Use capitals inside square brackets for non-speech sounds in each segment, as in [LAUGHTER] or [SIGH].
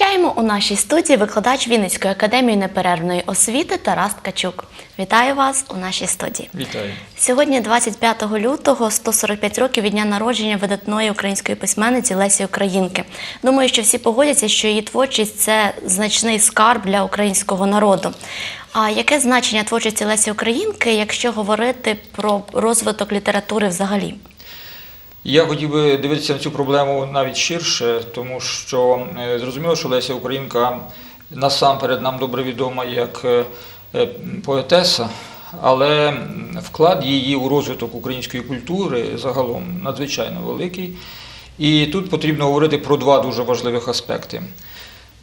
Зустрічаємо у нашій студії викладач Вінницької академії неперервної освіти Тарас Ткачук. Вітаю вас у нашій студії. Вітаю. Сьогодні, 25 лютого, 145 років від дня народження видатної української письменниці Лесі Українки. Думаю, що всі погодяться, що її творчість це значний скарб для українського народу. А яке значення творчості Лесі Українки, якщо говорити про розвиток літератури взагалі? Я хотів би дивитися на цю проблему навіть ширше, тому що е, зрозуміло, що Леся Українка насамперед нам добре відома як е, е, поетеса, але вклад її у розвиток української культури загалом надзвичайно великий. І тут потрібно говорити про два дуже важливих аспекти.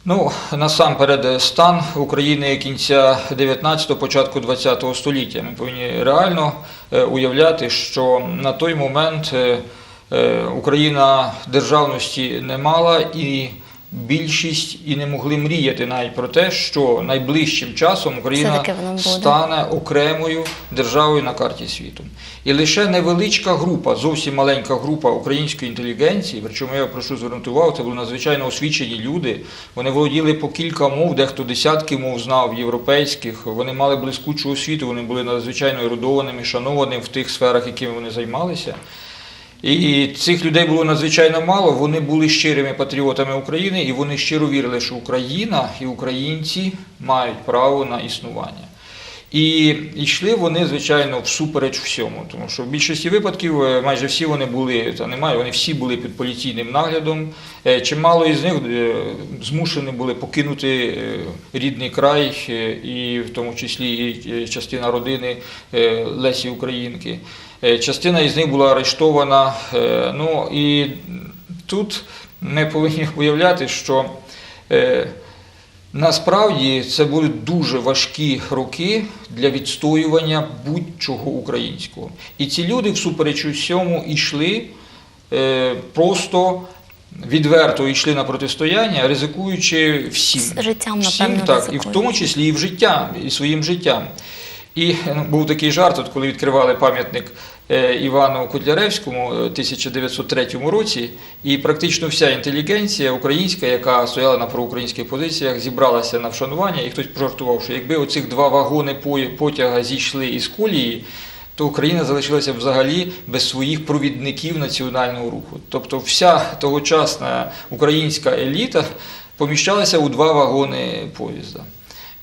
Ну, насамперед, стан України кінця 19-го, початку 20-го століття. Ми повинні реально уявляти, що на той момент Україна державності не мала і більшість і не могли мріяти навіть про те, що найближчим часом Україна стане окремою державою на карті світу. І лише невеличка група, зовсім маленька група української інтелігенції, причому я прошу звернути увагу, це були надзвичайно освічені люди. Вони володіли по кілька мов, дехто десятки мов знав європейських. Вони мали блискучу освіту, вони були надзвичайно ерудованими, шанованими в тих сферах, якими вони займалися. І цих людей було надзвичайно мало. Вони були щирими патріотами України, і вони щиро вірили, що Україна і українці мають право на існування. І йшли вони, звичайно, всупереч всьому, тому що в більшості випадків е, майже всі вони були, та немає, вони всі були під поліційним наглядом. Е, Чимало із них е, змушені були покинути рідний край, і в тому числі і частина родини Лесі Українки. Е, Частина із них була арештована. е, Ну і тут ми повинні [LAUGHS] уявляти, що е, Насправді це були дуже важкі роки для відстоювання будь-чого українського. І ці люди, всупереч усьому, йшли просто відверто йшли на протистояння, ризикуючи всім. Життям, всім, напевно, так, і в тому числі і в життям, і своїм життям. І ну, був такий жарт, от коли відкривали пам'ятник е, Івану Котляревському е, в 1903 році, і практично вся інтелігенція українська, яка стояла на проукраїнських позиціях, зібралася на вшанування, і хтось пожартував, що якби оцих два вагони потяга зійшли із колії, то Україна залишилася взагалі без своїх провідників національного руху. Тобто вся тогочасна українська еліта поміщалася у два вагони поїзда.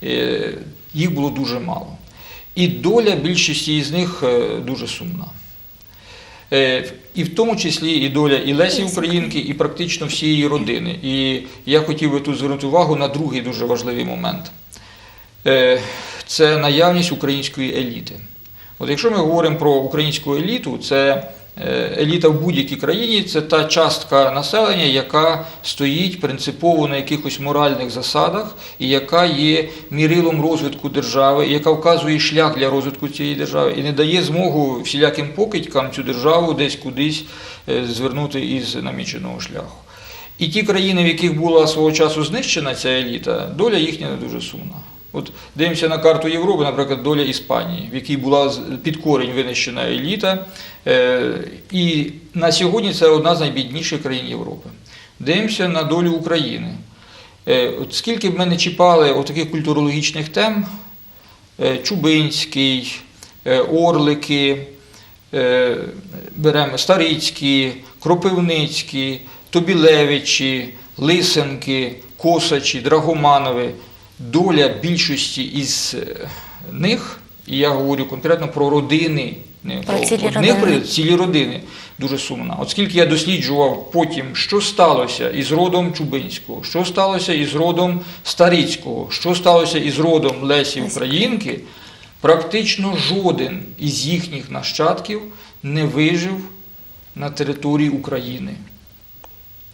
Е, Їх було дуже мало. І доля більшості з них е, дуже сумна. Е, І в тому числі і доля і Лесі Українки, і практично всієї родини. І я хотів би тут звернути увагу на другий дуже важливий момент. Е, Це наявність української еліти. От якщо ми говоримо про українську еліту, це еліта в будь-якій країні, це та частка населення, яка стоїть принципово на якихось моральних засадах, і яка є мірилом розвитку держави, і яка вказує шлях для розвитку цієї держави, і не дає змогу всіляким покидькам цю державу десь кудись е, звернути із наміченого шляху. І ті країни, в яких була свого часу знищена ця еліта, доля їхня не дуже сумна. От дивимося на карту Європи, наприклад, доля Іспанії, в якій була під корінь винищена еліта. Е, І на сьогодні це одна з найбідніших країн Європи. Дивимося на долю України. Е, От скільки б ми не чіпали отаких культурологічних тем, е, Чубинський, Орлики, беремо Старицькі, Кропивницькі, Тобілевичі, Лисенки, Косачі, Драгоманови. Доля більшості із е, них, і я говорю конкретно про родини, не Про цілі одних родини. цілі родини, дуже сумна. Оскільки я досліджував потім, що сталося із родом Чубинського, що сталося із родом Старицького, що сталося із родом Лесі Лесі Українки, практично жоден із їхніх нащадків не вижив на території України.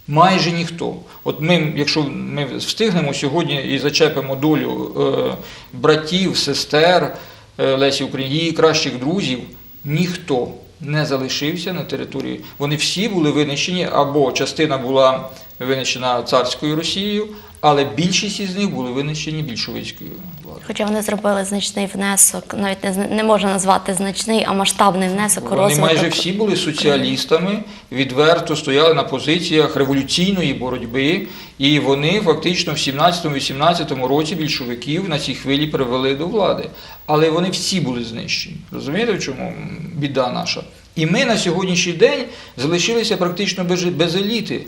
Майже ніхто. От ми, якщо ми встигнемо сьогодні і зачепимо долю е, братів, сестер е, Лесі України, її кращих друзів, ніхто не залишився на території. Вони всі були винищені, або частина була винищена царською Росією, Але більшість із них були винищені більшовицькою владою. Хоча вони зробили значний внесок, навіть не, не можна назвати значний, а масштабний внесок Вони розвиток. майже всі були соціалістами, відверто стояли на позиціях революційної боротьби, і вони фактично в 17-18 році більшовиків на цій хвилі привели до влади. Але вони всі були знищені. Розумієте, в чому біда наша? І ми на сьогоднішній день залишилися практично без, без еліти.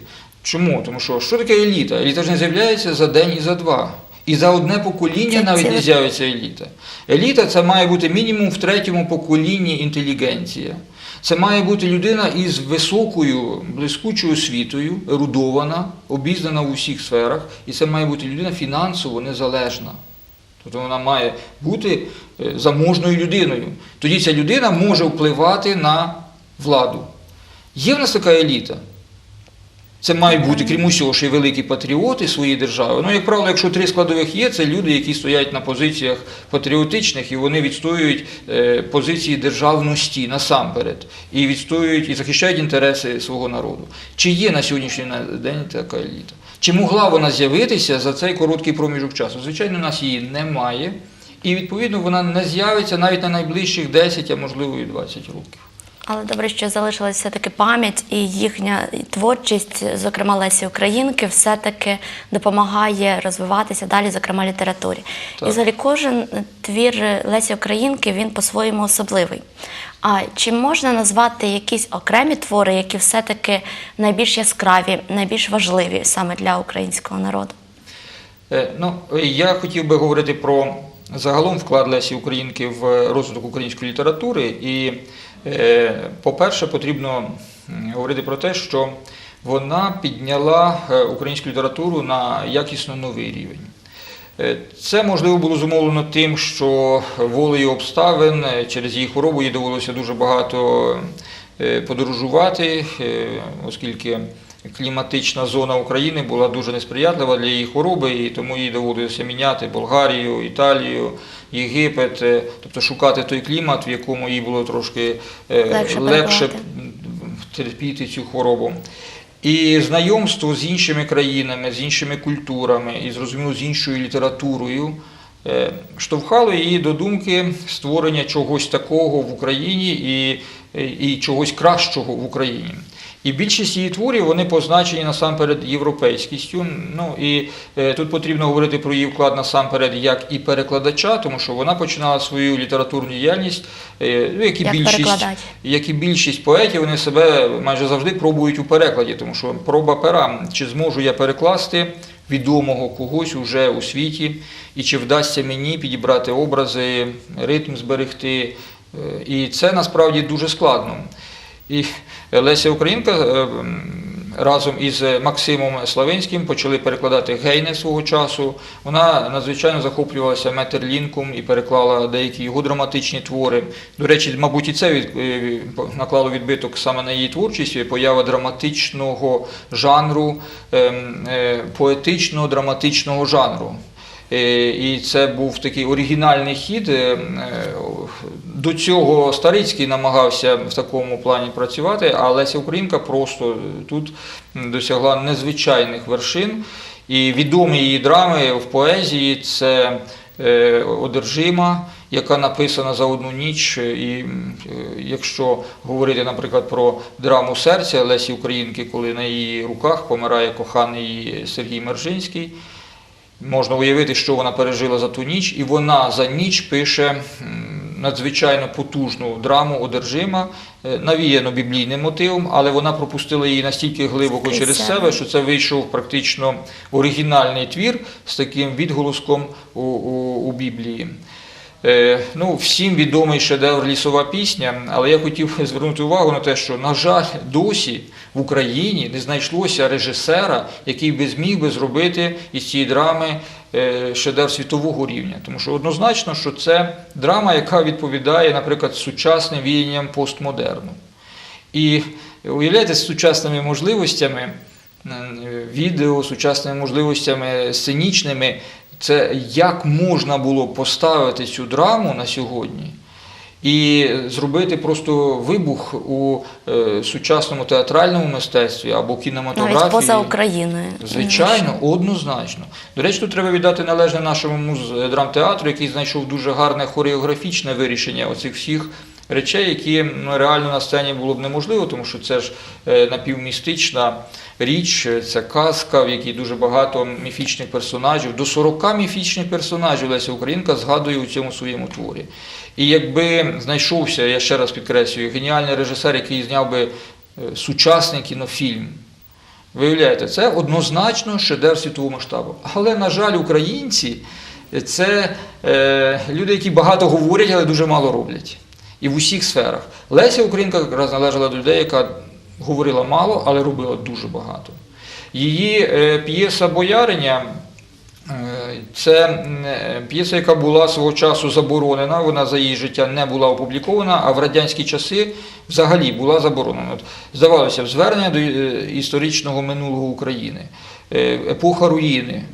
Чому? Тому що що таке еліта? Еліта ж не з'являється за день і за два. І за одне покоління Це навіть ціле- не з'явиться еліта. Еліта це має бути мінімум в третьому поколінні інтелігенція. Це має бути людина із високою, блискучою освітою, ерудована, обізнана в усіх сферах, і це має бути людина фінансово незалежна. Тобто вона має бути е, заможною людиною. Тоді ця людина може впливати на владу. Є в нас така еліта. Це мають бути, крім усього, ще й великі патріоти своєї держави. Ну, як правило, якщо три складових є, це люди, які стоять на позиціях патріотичних, і вони відстоюють е, позиції державності насамперед, і відстоюють і захищають інтереси свого народу. Чи є на сьогоднішній день така еліта? Чи могла вона з'явитися за цей короткий проміжок часу? Звичайно, у нас її немає, і відповідно вона не з'явиться навіть на найближчих 10, а можливо і 20 років. Але добре, що залишилася все-таки пам'ять і їхня творчість, зокрема Лесі Українки, все-таки допомагає розвиватися далі, зокрема літературі. Так. І взагалі кожен твір Лесі Українки він по-своєму особливий. А чи можна назвати якісь окремі твори, які все-таки найбільш яскраві, найбільш важливі саме для українського народу? Е, Ну, я хотів би говорити про загалом вклад Лесі Українки в розвиток української літератури. І, по-перше, потрібно говорити про те, що вона підняла е, українську літературу на якісно новий рівень. Е, Це можливо було зумовлено тим, що волею обставин е, через її хворобу їй довелося дуже багато е, подорожувати, е, оскільки кліматична зона України була дуже несприятлива для її хвороби, і тому їй доводилося міняти Болгарію, Італію, Єгипет, е, тобто шукати той клімат, в якому їй було трошки е, Легше легше терпіти цю хворобу. І знайомство з іншими країнами, з іншими культурами і, зрозуміло, з іншою літературою е, штовхало її до думки створення чогось такого в Україні і, і чогось кращого в Україні. І більшість її творів вони позначені насамперед європейськістю. Ну і е, тут потрібно говорити про її вклад насамперед як і перекладача, тому що вона починала свою літературну діяльність, е, ну, як і Як більшість як і більшість поетів, вони себе майже завжди пробують у перекладі, тому що проба пера, чи зможу я перекласти відомого когось уже у світі, і чи вдасться мені підібрати образи, ритм зберегти. Е, І це насправді дуже складно. І Леся Українка е, разом із Максимом Славинським почали перекладати Гейне свого часу. Вона надзвичайно захоплювалася Метерлінком і переклала деякі його драматичні твори. До речі, мабуть, і це від, е, наклало відбиток саме на її творчість, поява драматичного жанру, ем, е, поетичного драматичного жанру. Е, І це був такий оригінальний хід. Е, е, До цього Старицький намагався в такому плані працювати, а Леся Українка просто тут досягла незвичайних вершин. І відомі її драми в поезії це е, Одержима, яка написана за одну ніч. І е, якщо говорити, наприклад, про драму серця Лесі Українки, коли на її руках помирає коханий Сергій Мержинський. Можна уявити, що вона пережила за ту ніч, і вона за ніч пише надзвичайно потужну драму одержима, е, навіяно біблійним мотивом, але вона пропустила її настільки глибоко через себе. себе, що це вийшов практично оригінальний твір з таким відголоском у, у, у Біблії. Е, Ну, всім відомий шедевр лісова пісня, але я хотів звернути увагу на те, що, на жаль, досі в Україні не знайшлося режисера, який би зміг би зробити із цієї драми е, шедевр світового рівня. Тому що однозначно, що це драма, яка відповідає, наприклад, сучасним віянням постмодерну. І уявляєте, з сучасними можливостями е, відео, сучасними можливостями сценічними, це як можна було поставити цю драму на сьогодні і зробити просто вибух у е, сучасному театральному мистецтві або кінематографії. Навіть поза Україною. Звичайно, однозначно. До речі, тут треба віддати належне нашому муз- драмтеатру, який знайшов дуже гарне хореографічне вирішення оцих всіх речей, які ну, реально на сцені було б неможливо, тому що це ж е, напівмістична річ, е, це казка, в якій дуже багато міфічних персонажів. До 40 міфічних персонажів Леся Українка згадує у цьому своєму творі. І якби знайшовся, я ще раз підкреслюю, геніальний режисер, який зняв би е, сучасний кінофільм. Виявляєте, це однозначно шедевр світового масштабу. Але, на жаль, українці це е, люди, які багато говорять, але дуже мало роблять. І в усіх сферах. Леся Українка якраз належала до людей, яка говорила мало, але робила дуже багато. Її е, п'єса Бояриня Е, Це е, п'єса, яка була свого часу заборонена, вона за її життя не була опублікована, а в радянські часи взагалі була заборонена. Здавалося, звернення до історичного минулого України, епоха руїни,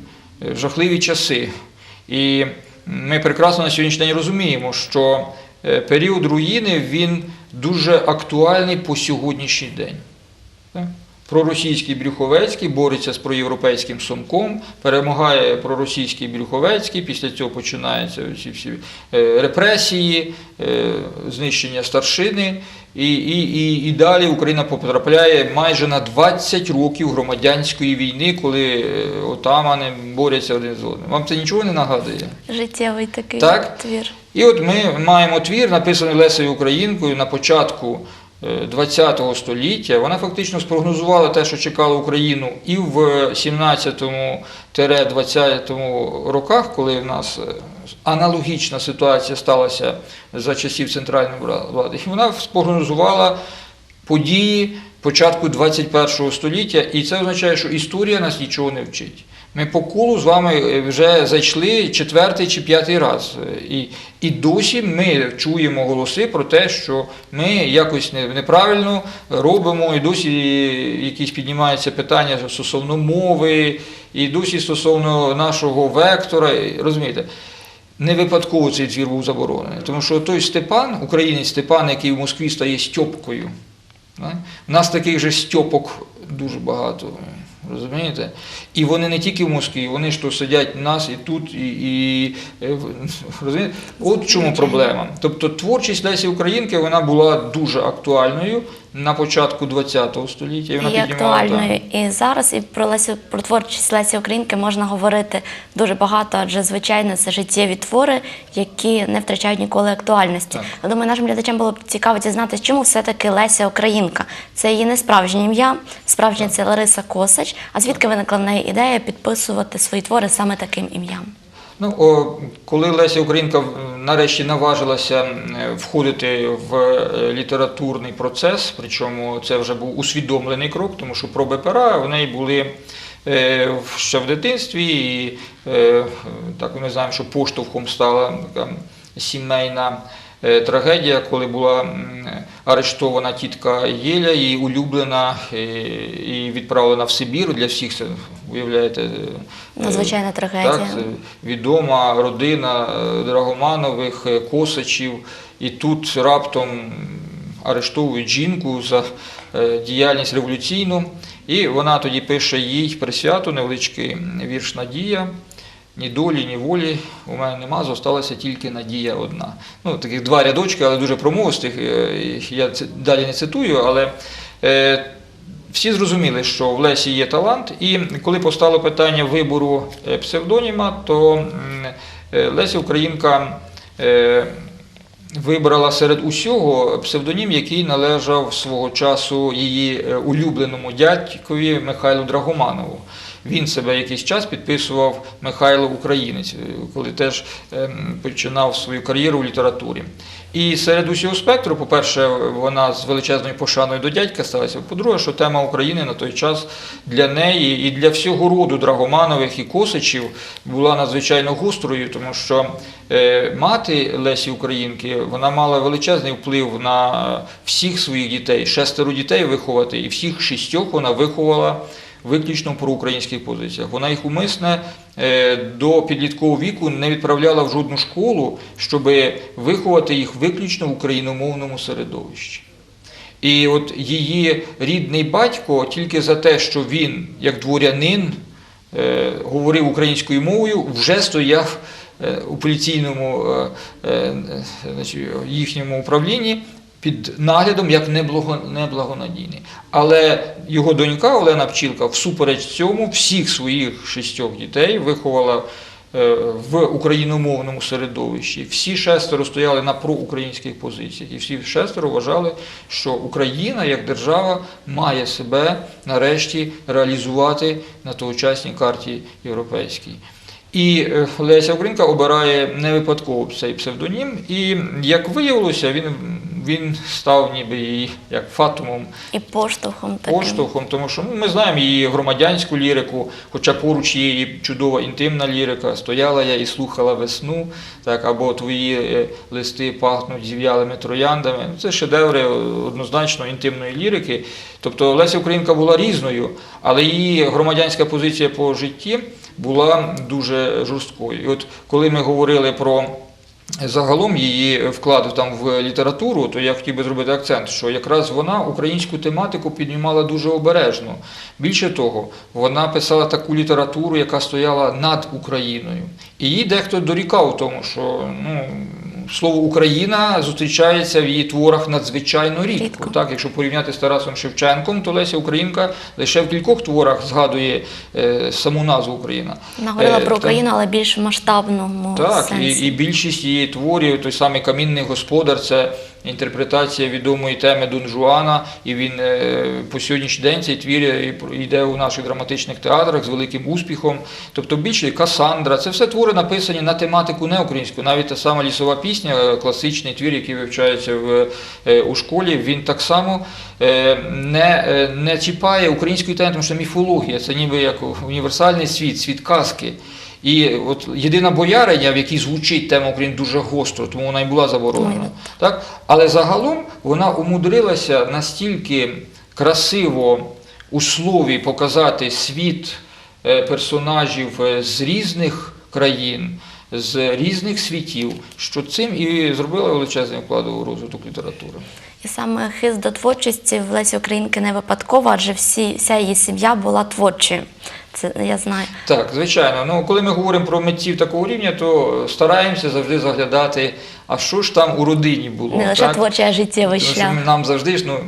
жахливі часи. І ми прекрасно на сьогоднішній день розуміємо, що період руїни він дуже актуальний по сьогоднішній день. Проросійський Брюховецький бореться з проєвропейським Сомком, перемагає проросійський Брюховецький, після цього починаються ці всі е, репресії, е, знищення старшини, і, і, і, і далі Україна потрапляє майже на 20 років громадянської війни, коли е, отамани борються один з одним. Вам це нічого не нагадує? Життєвий такий Так. твір. І от ми маємо твір, написаний Лесею Українкою на початку ХХ століття. Вона фактично спрогнозувала те, що чекало Україну і в 17-20 роках, коли в нас е, аналогічна ситуація сталася за часів центральної влади. І вона спрогнозувала події початку 21 століття, і це означає, що історія нас нічого не вчить. Ми по колу з вами е, вже зайшли четвертий чи п'ятий раз. Е, І, і досі ми чуємо голоси про те, що ми якось неправильно робимо, і досі якісь піднімаються питання стосовно мови, і досі стосовно нашого вектора. Розумієте? Не випадково цей твір був заборонений, тому що той Степан, українець Степан, який в Москві стає Стьопкою, у нас таких же Стьопок дуже багато. Розумієте? І вони не тільки в Москві, вони ж сидять в нас і тут, і, і е, розумієте? От чому проблема. Тобто творчість Лесі Українки вона була дуже актуальною на початку ХХ століття. І вона І піднімала, актуальною і зараз, і про Лесю про творчість Лесі Українки можна говорити дуже багато, адже звичайно це життєві твори, які не втрачають ніколи актуальності. Так. Я думаю, нашим глядачам було б цікаво дізнатися, чому все-таки Леся Українка. Це її не справжнє ім'я, справжнє це Лариса Косач. А звідки виникла в неї ідея підписувати свої твори саме таким ім'ям? Ну, о, коли Леся Українка нарешті наважилася входити в е, літературний процес, причому це вже був усвідомлений крок, тому що проби пера в неї були е, ще в дитинстві, і е, так ми знаємо, що поштовхом стала така сімейна трагедія, коли була арештована тітка Єля, її улюблена е, і відправлена в Сибір. Для всіх це уявляєте. е, Надзвичайна трагедія. Так, відома родина е, Драгоманових, е, Косачів, і тут раптом арештовують жінку за е, діяльність революційну, і вона тоді пише їй присвяту, невеличкий вірш Надія. Ні долі, ні волі у мене нема, зосталася тільки надія одна. Ну, таких два рядочки, але дуже промовистих. е, Я далі не цитую, але е, всі зрозуміли, що в Лесі є талант, і коли постало питання вибору е, псевдоніма, то Леся Українка вибрала серед усього псевдонім, який належав свого часу її улюбленому дядькові Михайлу Драгоманову. Він себе якийсь час підписував Михайло Українець, е, коли теж ем, починав свою кар'єру в літературі. І серед усього спектру, по-перше, вона з величезною пошаною до дядька сталася. По-друге, що тема України на той час для неї і для всього роду Драгоманових і Косичів була надзвичайно гострою, тому що е, мати Лесі Українки вона мала величезний вплив на всіх своїх дітей, шестеро дітей виховати, і всіх шістьох вона виховала виключно в проукраїнських позиціях. Вона їх умисне е, до підліткового віку не відправляла в жодну школу, щоб виховати їх виключно в україномовному середовищі. І от її рідний батько тільки за те, що він, як дворянин, е, говорив українською мовою, вже стояв е, у поліційному їхньому управлінні під наглядом як неблаго- неблагонадійний. Але його донька Олена Пчілка, всупереч цьому, всіх своїх шістьох дітей виховала е, в україномовному середовищі. Всі шестеро стояли на проукраїнських позиціях, і всі шестеро вважали, що Україна як держава має себе нарешті реалізувати на тогочасній карті європейській. І е, Леся Українка обирає не випадково цей псевдонім, і як виявилося, він, він став ніби її як фатумом І поштовхом таким. поштовхом, тому що ну, ми знаємо її громадянську лірику, хоча поруч є її чудова інтимна лірика. Стояла я і слухала весну, так, або твої е, листи пахнуть зів'ялими трояндами. Ну, Це шедеври однозначно інтимної лірики. Тобто Леся Українка була різною, але її громадянська позиція по житті була дуже жорсткою. І от коли ми говорили про Загалом її вклад там в літературу, то я хотів би зробити акцент, що якраз вона українську тематику піднімала дуже обережно. Більше того, вона писала таку літературу, яка стояла над Україною. І їй дехто дорікав тому, що ну, слово Україна зустрічається в її творах надзвичайно рідко. Рідко. Так, якщо порівняти з Тарасом Шевченком, то Леся Українка лише в кількох творах згадує е, саму назву Україна. Наговорила Е, про Україну, але більш масштабному так, і, і більшість її творів, той самий камінний господар, це інтерпретація відомої теми Дон Жуана, і він е, по сьогоднішній день цей твір йде у наших драматичних театрах з великим успіхом. Тобто більше Касандра, це все твори написані на тематику не українську. Навіть та сама лісова пісня, е, класичний твір, який вивчається в, е, у школі, він так само е, не, е, не чіпає української теми, тому що міфологія це ніби як універсальний світ, світ казки. І от єдина бояриня, в якій звучить тема України дуже гостро, тому вона і була заборонена. Так? Але загалом вона умудрилася настільки красиво у слові показати світ е, персонажів е, з різних країн, з різних світів, що цим і зробила величезний вклад у розвиток літератури. І саме хист до творчості в Лесі Українки не випадково, адже всі, вся її сім'я була творчою. Це я знаю. Так, звичайно. Ну, коли ми говоримо про митців такого рівня, то стараємося завжди заглядати, а що ж там у родині було. Не лише так? творчий, а життєвий шлях. нам завжди ж, ну,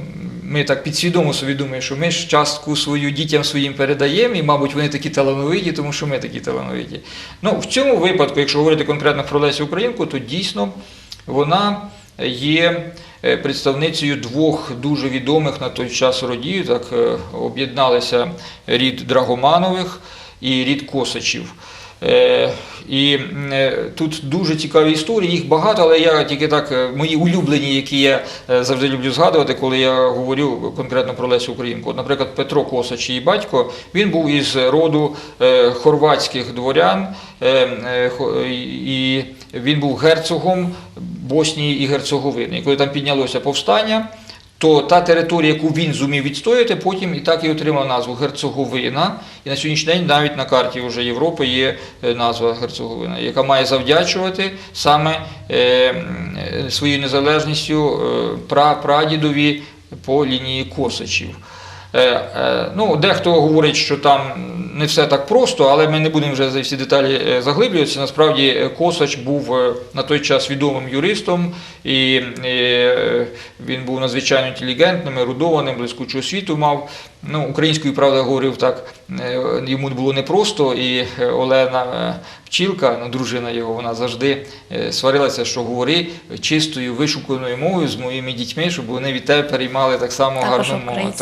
ми так підсвідомо собі думаємо, що ми ж частку свою дітям своїм передаємо, і, мабуть, вони такі талановиті, тому що ми такі талановиті. Ну, в цьому випадку, якщо говорити конкретно про Лесю Українку, то дійсно вона є представницею двох дуже відомих на той час родів. Так е, об'єдналися рід Драгоманових і рід Косачів. Е, І е, тут дуже цікаві історії, їх багато, але я тільки так, е, мої улюблені, які я е, завжди люблю згадувати, коли я говорю конкретно про Лесю Українку. От, наприклад, Петро Косач, її батько, він був із роду е, хорватських дворян, е, е, і він був герцогом Боснії і Герцеговини. Коли там піднялося повстання, то та територія, яку він зумів відстояти, потім і так і отримала назву Герцеговина. І на сьогоднішній день навіть на карті вже Європи є е, назва Герцеговина, яка має завдячувати саме е, е, своєю незалежністю прадідові по лінії Косачів. Е, е, Ну, дехто говорить, що там не все так просто, але ми не будемо вже за всі деталі е, заглиблюватися. Насправді Косач був на той час відомим юристом, і він був надзвичайно інтелігентним, ерудованим, блискучу освіту мав. Ну, українською, правда, говорив так, йому було непросто, і Олена Пчілка, ну, дружина його, вона завжди сварилася, що говори чистою, вишуканою мовою з моїми дітьми, щоб вони від тебе переймали так само гарну мову.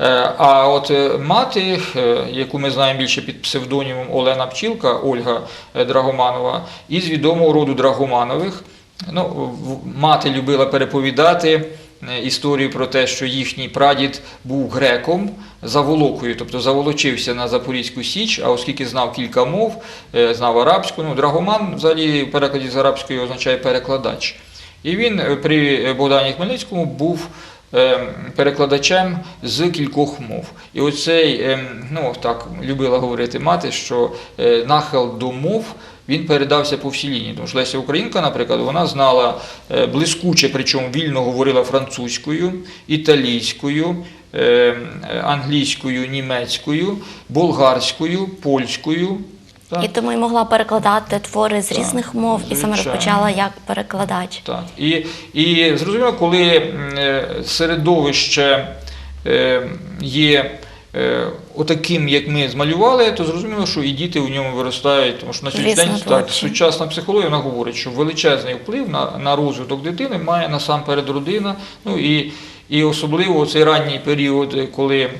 Е, А от е, мати, е, яку ми знаємо більше під псевдонімом Олена Пчілка, Ольга Драгоманова, із відомого роду Драгоманових. Ну, мати любила переповідати історію про те, що їхній прадід був греком заволокою, тобто заволочився на Запорізьку Січ, а оскільки знав кілька мов, знав арабську, ну, драгоман взагалі в перекладі з арабської означає перекладач. І він при Богдані Хмельницькому був перекладачем з кількох мов. І оцей, е, ну так любила говорити мати, що е, нахил до мов він передався по всій лінії. Тому що Леся Українка, наприклад, вона знала е, блискуче, причому вільно говорила французькою, італійською, е, англійською, німецькою, болгарською, польською. Так. І тому й могла перекладати твори з Так, різних мов і саме розпочала як перекладач. Так. І, і зрозуміло, коли е, середовище е, є е, отаким, як ми змалювали, то зрозуміло, що і діти у ньому виростають, тому що на сьогоднішній день так, сучасна психологія вона говорить, що величезний вплив на, на розвиток дитини має насамперед родина. Ну і, і особливо цей ранній період, коли.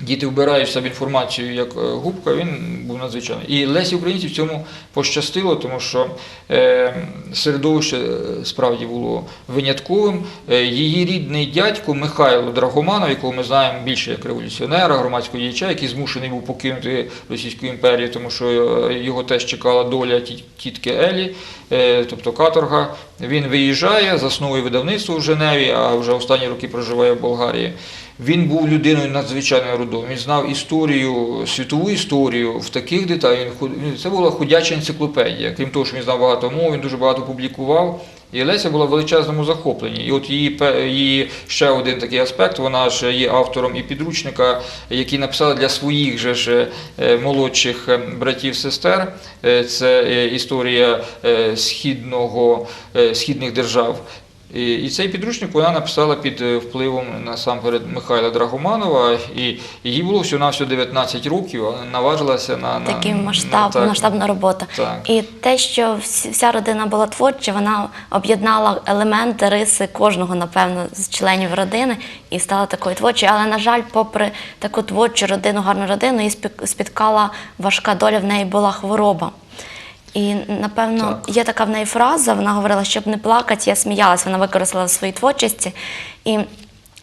Діти вбирають в себе інформацію як е, губка, він був надзвичайний. І Лесі Українці в цьому пощастило, тому що е, середовище е, справді було винятковим. Її рідний дядько Михайло Драгоманов, якого ми знаємо більше як революціонера, громадського діяча, який змушений був покинути Російську імперію, тому що його теж чекала доля тітки Елі, тобто каторга. Він виїжджає, засновує видавництво в Женеві, а вже останні роки проживає в Болгарії. Він був людиною надзвичайно родовою. Він знав історію, світову історію в таких деталях. Він Це була ходяча енциклопедія. Крім того, що він знав багато мов, він дуже багато публікував. І Леся була в величезному захопленні. І от її, її ще один такий аспект, вона ж є автором і підручника, який написала для своїх же ж е, молодших е, братів-сестер. Е, Це історія східного, східних держав. І, цей підручник вона написала під е, впливом насамперед Михайла Драгоманова, і їй було всього навсього 19 років, але наважилася на, Такий на- масштаб, так. масштабна робота. Так. І те, що вся родина була творча, вона об'єднала елементи, риси кожного, напевно, з членів родини і стала такою творчою. Але, на жаль, попри таку творчу родину, гарну родину, її спіткала важка доля, в неї була хвороба. І напевно Так. є така в неї фраза, вона говорила, щоб не плакати, я сміялась, вона використала в своїй творчості. І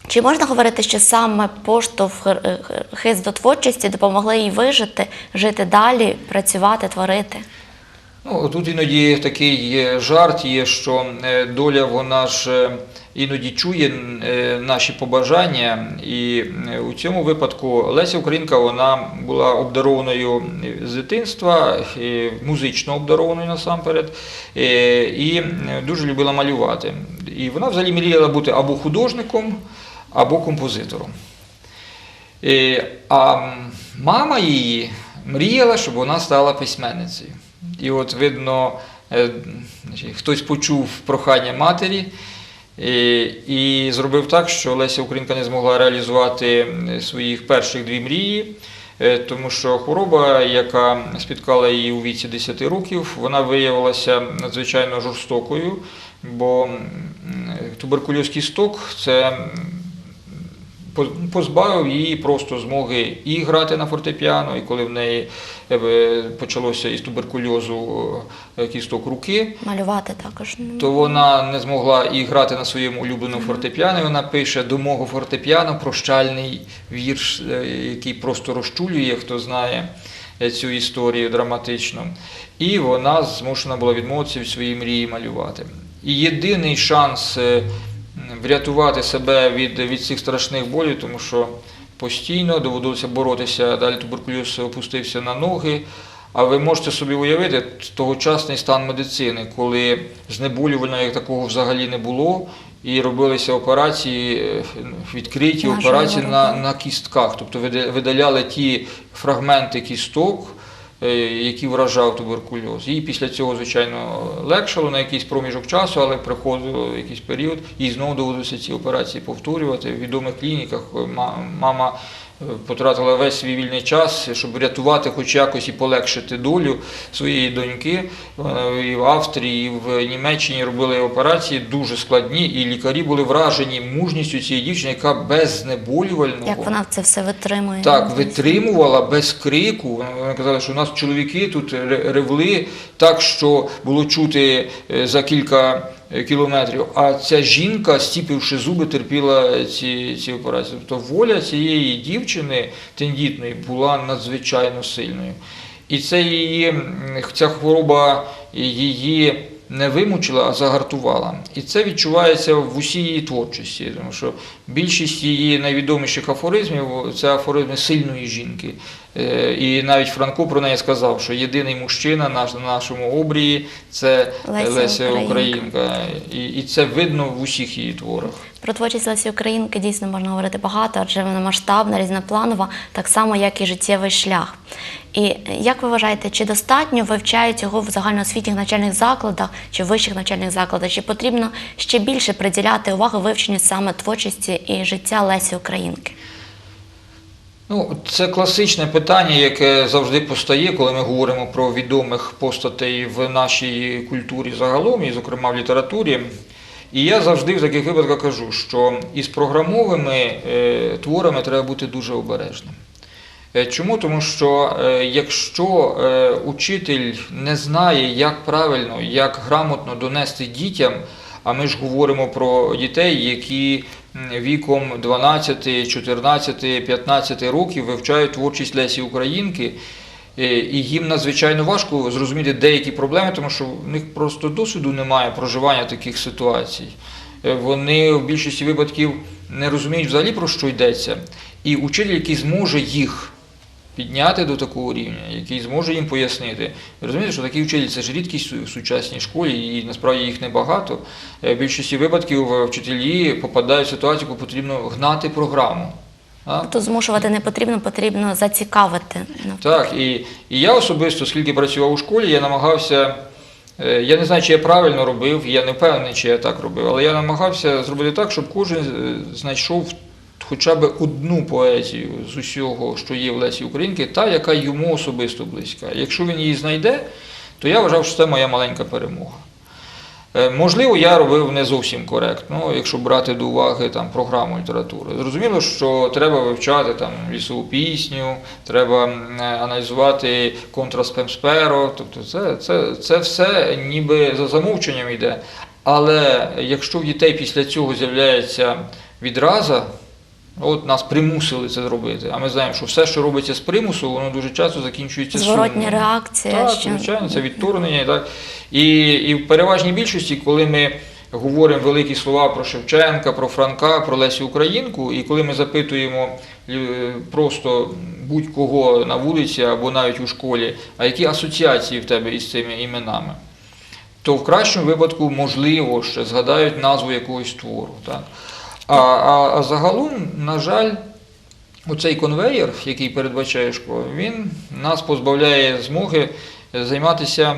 чи можна говорити, що саме поштовх е, е, хист до творчості допомогли їй вижити, жити далі, працювати, творити? Ну, тут іноді такий жарт є, що е, доля вона ж е, іноді чує е, наші побажання, і у цьому випадку Леся Українка вона була обдарованою з дитинства, музично обдарованою насамперед, і дуже любила малювати. І вона взагалі мріяла бути або художником, або композитором. А мама її мріяла, щоб вона стала письменницею. І от видно, е, хтось почув прохання матері е, і зробив так, що Леся Українка не змогла реалізувати е, своїх перших дві мрії. Тому що хвороба, яка спіткала її у віці 10 років, вона виявилася надзвичайно жорстокою, бо м, туберкульоз кісток це позбавив її просто змоги і грати на фортепіано, і коли в неї е, почалося із туберкульозу е, кісток руки, Малювати також. то вона не змогла і грати на своєму улюбленому фортепіано. І Вона пише до мого фортепіано прощальний вірш, е, який просто розчулює, хто знає цю історію драматичну. І вона змушена була відмовитися від своєї мрії малювати. І єдиний шанс врятувати себе від, від цих страшних болів, тому що постійно доводилося боротися, далі туберкульоз опустився на ноги. А ви можете собі уявити тогочасний стан медицини, коли знеболювального як такого взагалі не було, і робилися операції, е, відкриті На операції на, на кістках, тобто вида- видаляли ті фрагменти кісток, які вражав туберкульоз. Їй після цього, звичайно, легшало на якийсь проміжок часу, але приходив якийсь період, і знову доводилося ці операції повторювати. В відомих клініках е, мама е, потратила весь свій вільний час, щоб врятувати хоч якось і полегшити долю своєї доньки. Е, І в Австрії, і в Німеччині робили операції дуже складні, і лікарі були вражені мужністю цієї дівчини, яка без знеболювального Як вона це все витримує? так, витримувала без крику. Вони казали, що у нас чоловіки тут ревли так, що було чути е, за кілька кілометрів. А ця жінка, стіпивши зуби, терпіла ці, ці операції. Тобто воля цієї дівчини тендітної була надзвичайно сильною. І це її, ця хвороба її не вимучила, а загартувала. І це відчувається в усій її творчості, тому що більшість її найвідоміших афоризмів це афоризми сильної жінки. Е, І навіть Франко про неї сказав, що єдиний мужчина на нашому обрії це Леся Леся, Українка. Українка. І, і це видно в усіх її творах. Про творчість Лесі Українки дійсно можна говорити багато, адже вона масштабна, різнопланова, так само, як і життєвий шлях. І як ви вважаєте, чи достатньо вивчають його в загальноосвітніх навчальних закладах чи вищих навчальних закладах? Чи потрібно ще більше приділяти увагу вивченню саме творчості і життя Лесі Українки? Ну, це класичне питання, яке завжди постає, коли ми говоримо про відомих постатей в нашій культурі загалом, і, зокрема, в літературі. І я завжди в таких випадках кажу, що із програмовими е, творами треба бути дуже обережним. Е, Чому? Тому що е, якщо е, учитель не знає, як правильно, як грамотно донести дітям, а ми ж говоримо про дітей, які віком 12, 14, 15 років вивчають творчість Лесі Українки, і їм надзвичайно важко зрозуміти деякі проблеми, тому що в них просто досвіду немає проживання таких ситуацій. Вони в більшості випадків не розуміють взагалі про що йдеться. І учитель, який зможе їх підняти до такого рівня, який зможе їм пояснити. Ви розумієте, що такий вчитель це ж рідкість у сучасній школі, і насправді їх небагато. Е, В більшості випадків е, вчителі попадають в ситуацію, коли потрібно гнати програму. Тобто змушувати не потрібно, потрібно зацікавити. Так, і, і я особисто, скільки працював у школі, я намагався. е, Я не знаю, чи я правильно робив, я не впевнений, чи я так робив, але я намагався зробити так, щоб кожен знайшов хоча б одну поезію з усього, що є в Лесі Українки, та, яка йому особисто близька. Якщо він її знайде, то я вважав, що це моя маленька перемога. Е, Можливо, я робив не зовсім коректно, якщо брати до уваги там, програму літератури. Зрозуміло, що треба вивчати там, лісову пісню, треба аналізувати контраспемсперо, тобто це, це, це все ніби за замовченням йде. Але якщо в дітей після цього з'являється відраза, от нас примусили це зробити, а ми знаємо, що все, що робиться з примусу, воно дуже часто закінчується Зворотня сумнівом. реакція. Так, що... звичайно, це відторгнення. Так. І, і в переважній більшості, коли ми говоримо великі слова про Шевченка, про Франка, про Лесю Українку, і коли ми запитуємо е, просто будь-кого на вулиці або навіть у школі, а які асоціації в тебе із цими іменами, то в кращому випадку, можливо, ще згадають назву якогось твору. Так? А, а, а загалом, на жаль, Оцей конвеєр, який передбачає школа, він нас позбавляє змоги займатися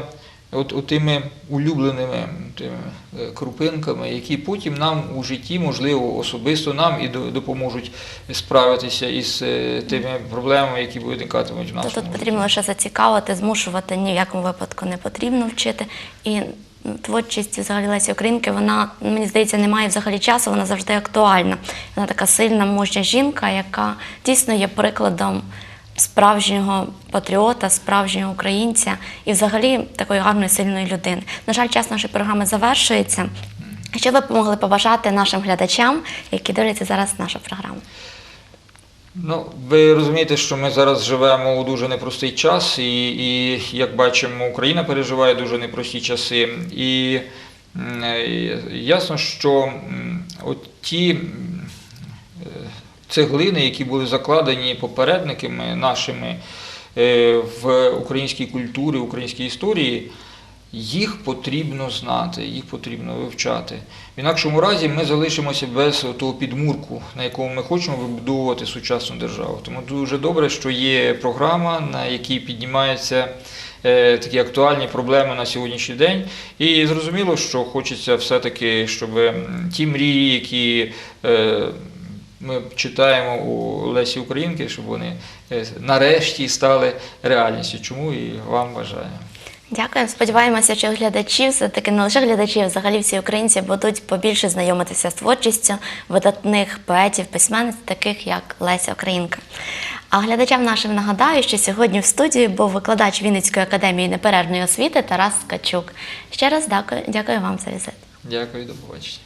от, от тими улюбленими тими е, крупинками, які потім нам у житті, можливо, особисто нам і до- допоможуть справитися із е, тими проблемами, які виникатимуть в нашому тут житті. потрібно лише зацікавити, змушувати ні в якому випадку не потрібно вчити. І творчість взагалі Лесі Українки, вона, мені здається, не має взагалі часу, вона завжди актуальна. Вона така сильна, мужня жінка, яка дійсно є прикладом справжнього патріота, справжнього українця і взагалі такої гарної, сильної людини. На жаль, час нашої програми завершується. Що ви могли побажати нашим глядачам, які дивляться зараз нашу програму? Ну, ви розумієте, що ми зараз живемо у дуже непростий час, і, і як бачимо, Україна переживає дуже непрості часи. І ясно, що от ті цеглини, які були закладені попередниками нашими е, в українській культурі, українській історії, їх потрібно знати, їх потрібно вивчати. В інакшому разі ми залишимося без того підмурку, на якому ми хочемо вибудовувати сучасну державу. Тому дуже добре, що є програма, на якій піднімаються е, такі актуальні проблеми на сьогоднішній день. І зрозуміло, що хочеться все-таки, щоб ті мрії, які е, ми читаємо у Лесі Українки, щоб вони е, нарешті стали реальністю. Чому і вам бажаю. Дякую. Сподіваємося, що глядачі, все-таки не лише глядачі, взагалі всі українці будуть побільше знайомитися з творчістю видатних поетів, письменниць, таких як Леся Українка. А глядачам нашим нагадаю, що сьогодні в студії був викладач Вінницької академії неперервної освіти Тарас Ткачук. Ще раз дякую, дякую вам за візит. Дякую, до побачення.